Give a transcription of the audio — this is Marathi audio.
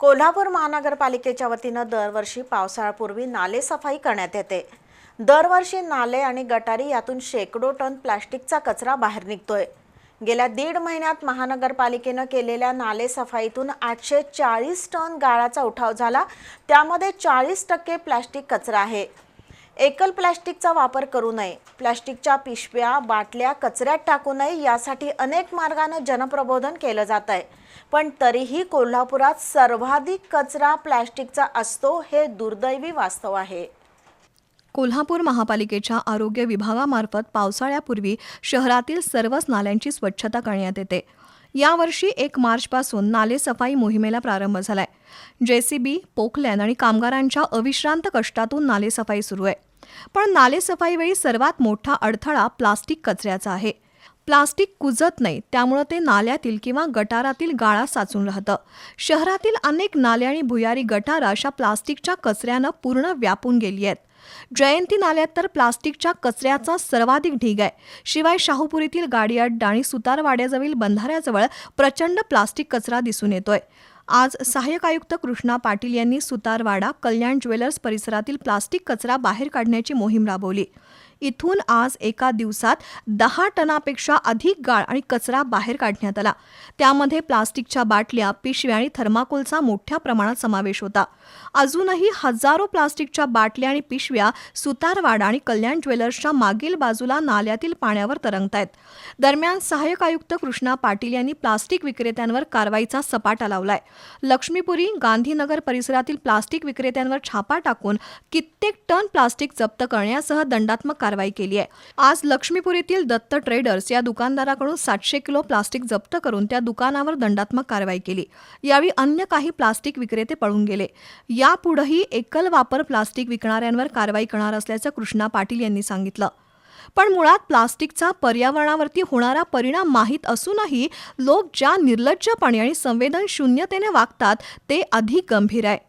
कोल्हापूर महानगरपालिकेच्या वतीनं दरवर्षी पावसाळ्यापूर्वी नाले सफाई करण्यात येते. दरवर्षी नाले आणि गटारी यातून शेकडो टन प्लास्टिकचा कचरा बाहेर निघतोय. गेल्या दीड महिन्यात महानगरपालिकेनं केलेल्या नाले सफाईतून आठशे चाळीस टन गाळाचा उठाव झाला. त्यामध्ये चाळीस टक्के प्लास्टिक कचरा आहे. एकल प्लॅस्टिकचा वापर करू नये. प्लॅस्टिकच्या पिशव्या बाटल्या कचऱ्यात टाकू नये यासाठी अनेक मार्गानं जनप्रबोधन केलं जात आहे पण तरीही कोल्हापुरात सर्वाधिक कचरा प्लॅस्टिकचा असतो हे दुर्दैवी वास्तव आहे. कोल्हापूर महापालिकेच्या आरोग्य विभागामार्फत पावसाळ्यापूर्वी शहरातील सर्वच नाल्यांची स्वच्छता करण्यात येते. यावर्षी एक मार्चपासून नाले सफाई मोहिमेला प्रारंभ झालाय. जेसीबी पोकलॅन आणि कामगारांच्या अविश्रांत कष्टातून नाले सफाई सुरू आहे. पण नालेसफाईवेळी सर्वात मोठा अडथळा प्लास्टिक कचऱ्याचा आहे. प्लास्टिक कुजत नाही त्यामुळं ते नाल्यातील किंवा गटारातील गाळा साचून राहतं. शहरातील अनेक नाले आणि भुयारी गटारं अशा प्लास्टिकच्या कचऱ्यानं पूर्ण व्यापून गेली आहेत. जयंती नाल्यात तर प्लास्टिकच्या कचऱ्याचा सर्वाधिक ढीग आहे. शिवाय शाहूपुरीतील गाडी अड्डा आणि सुतारवाड्याजवळील बंधाऱ्याजवळ प्रचंड प्लास्टिक कचरा दिसून येतोय. आज सहाय्यक आयुक्त कृष्णा पाटील यांनी सुतारवाडा कल्याण ज्वेलर्स परिसरातील प्लास्टिक कचरा बाहेर काढण्याची मोहीम राबवली. इथून आज एका दिवसात दहा टनापेक्षा अधिक गाळ आणि कचरा बाहेर काढण्यात आला. त्यामध्ये प्लास्टिकच्या बाटल्या पिशव्या आणि थर्माकोलचा मोठ्या प्रमाणात समावेश होता. अजूनही हजारो प्लास्टिकच्या बाटल्या आणि पिशव्या सुतारवाडा आणि कल्याण ज्वेलर्सच्या मागील बाजूला नाल्यातील पाण्यावर तरंगत आहेत दरम्यान सहाय्यक आयुक्त कृष्णा पाटील यांनी प्लास्टिक विक्रेत्यांवर कारवाईचा सपाटा लावलाय. लक्ष्मीपुरी गांधीनगर परिसरातील प्लास्टिक विक्रेत्यांवर छापा टाकून कित्येक टन प्लास्टिक जप्त करण्यासह दंडात्मक कारवाई केली आहे. आज लक्ष्मीपुरीतील दत्त ट्रेडर्स या दुकानदाराकडून सातशे किलो प्लास्टिक जप्त करून त्या दुकानावर दंडात्मक कारवाई केली. यावेळी अन्य काही प्लास्टिक विक्रेते पळून गेले. यापुढेही एकल वापर प्लास्टिक विकणाऱ्यांवर कारवाई करणार असल्याचं कृष्णा पाटील यांनी सांगितलं. पण मुळात प्लास्टिकचा पर्यावरणावरती होणारा परिणाम माहीत असूनही लोक ज्या निर्लज्जपणे आणि संवेदन शून्यतेने वागतात ते अधिक गंभीर आहे.